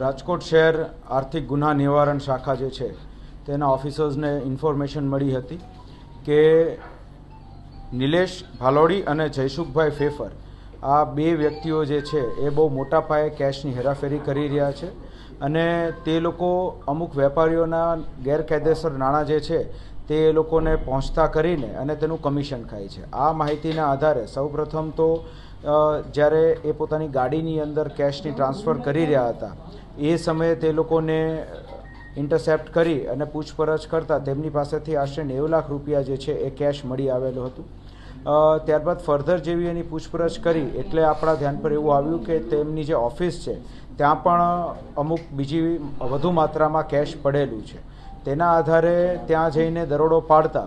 રાજકોટ શહેર આર્થિક ગુના નિવારણ શાખા જે છે, તેના ઓફિસર્સને ઇન્ફોર્મેશન મળી હતી કે નિલેશ ભાલોડી અને જયસુખભાઈ ફેફર, આ બે વ્યક્તિઓ જે છે, એ બહુ મોટા પાયે કેશની હેરાફેરી કરી રહ્યા છે. અને તે લોકો અમુક વેપારીઓના ગેરકાયદેસર નાણાં જે છે તે એ લોકોને પહોંચતા કરીને અને તેનું કમિશન ખાય છે. આ માહિતીના આધારે સૌપ્રથમ તો જ્યારે એ પોતાની ગાડીની અંદર કેશની ટ્રાન્સફર કરી રહ્યા હતા, એ સમયે તે લોકોને ઇન્ટરસેપ્ટ કરી અને પૂછપરછ કરતાં તેમની પાસેથી આશરે નેવું લાખ રૂપિયા જે છે એ કેશ મળી આવેલું હતું. ત્યારબાદ ફર્ધર જેવી એની પૂછપરછ કરી એટલે આપણા ધ્યાન પર એવું આવ્યું કે તેમની જે ઓફિસ છે, ત્યાં પણ અમુક બીજી વધુ માત્રામાં કેશ પડેલું છે. તેના આધારે ત્યાં જઈને દરોડો પાડતા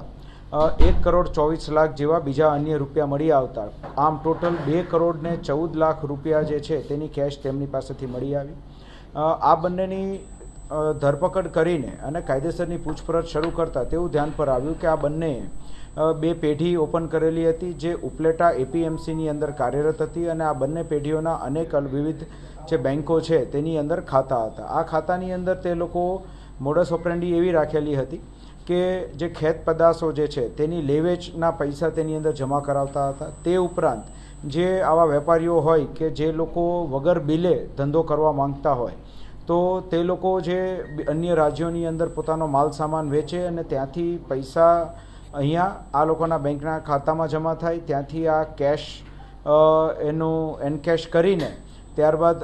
એક કરોડ ચોવીસ લાખ જેવા બીજા અન્ય રૂપિયા મળી આવતા. આમ ટોટલ બે કરોડ ને ચૌદ લાખ રૂપિયા જે છે તેની કેશ તેમની પાસેથી મળી આવી. આ બંનેની ધરપકડ કરીને અને કાયદેસરની પૂછપરછ શરૂ કરતા તેવું ધ્યાન પર આવ્યું કે આ બંને બે પેઢી ઓપન કરેલી હતી જે ઉપલેટા એપીએમસીની અંદર કાર્યરત હતી અને આ બંને પેઢીઓના અનેક વિવિધ જે બેન્કો છે તેની અંદર ખાતા હતા. આ ખાતાની અંદર તે લોકો મોડસ ઓપરેન્ડી એવી રાખેલી હતી કે જે ખેત પદાર્થો જે છે, તેની લેવેચના પૈસા તેની અંદર જમા કરાવતા હતા. તે ઉપરાંત જે આવા વેપારીઓ હોય કે જે લોકો વગર બિલે ધંધો કરવા માંગતા હોય, તો તે લોકો જે અન્ય રાજ્યોની અંદર પોતાનો માલ સામાન વેચે અને ત્યાંથી પૈસા અહીંયા આ લોકોના બેંકના ખાતામાં જમા થાય. ત્યાંથી આ કેશ એનું એનકેશ કરીને ત્યારબાદ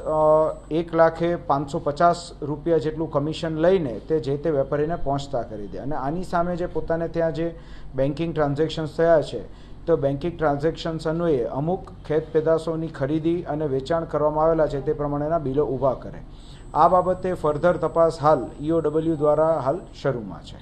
એક લાખે પાંચસો પચાસ રૂપિયા જેટલું કમિશન લઈને તે જે તે વેપારીને પહોંચતા કરી દે. અને આની સામે જે પોતાને ત્યાં જે બેન્કિંગ ટ્રાન્ઝેક્શન્સ થયા છે, તો બેન્કિંગ ટ્રાન્ઝેક્શન્સ અન્વયે અમુક ખેત પેદાશોની ખરીદી અને વેચાણ કરવામાં આવેલા છે તે પ્રમાણેના બિલો ઊભા કરે. આ બાબતે ફર્ધર તપાસ હાલ ઈઓડબલ્યુ દ્વારા હાલ શરૂમાં છે.